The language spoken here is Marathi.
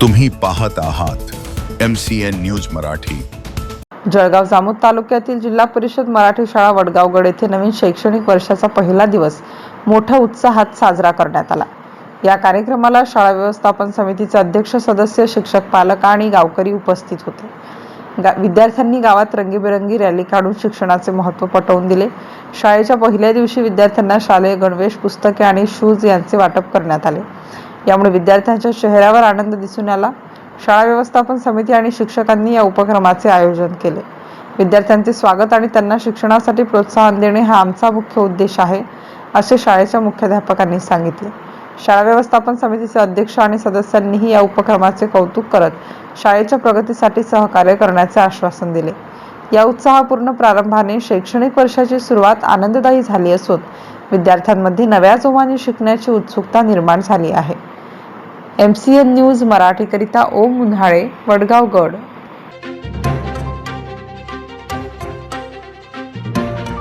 तुम्ही पाहत आहात M C N news Marathi. Jalgaon Jamod तालुक्यातील जिल्हा परिषद मराठी शाळा वडगावगड येथे नवीन शैक्षणिक वर्षाचा पहिला दिवस मोठ्या उत्साहात साजरा करण्यात आला. या कार्यक्रमाला शाळा व्यवस्थापन समितीचे अध्यक्ष सदस्य शिक्षक पालक आणि गावकरी उपस्थित होते. गा विद्यार्थ्यांनी गावात रंगीबेरंगी रॅली काढून शिक्षणाचे महत्त्व पटवून दिले. शाळेच्या पहिल्या दिवशी विद्यार्थ्यांना शालेय गणवेश पुस्तके आणि शूज यांचे वाटप करण्यात आले. यामुळे विद्यार्थ्यांच्या चेहऱ्यावर आनंद दिसून आला. शाळा व्यवस्थापन समिती आणि शिक्षकांनी या उपक्रमाचे आयोजन केले. विद्यार्थ्यांचे स्वागत आणि त्यांना शिक्षणासाठी प्रोत्साहन देणे हा आमचा मुख्य उद्देश आहे असे शाळेच्या मुख्याध्यापकांनी सांगितले. शाळा व्यवस्थापन समितीचे अध्यक्ष आणि सदस्यांनीही या उपक्रमाचे कौतुक करत शाळेच्या प्रगतीसाठी सहकार्य करण्याचे आश्वासन दिले. या उत्साहपूर्ण प्रारंभाने शैक्षणिक वर्षाची सुरुवात आनंददायी झाली असून विद्यार्थ्यांमध्ये नव्या जोमाने शिकण्याची उत्सुकता निर्माण झाली आहे. एम सी एन न्यूज मराठीकरिता ओम उन्हाळे वडगाव गड.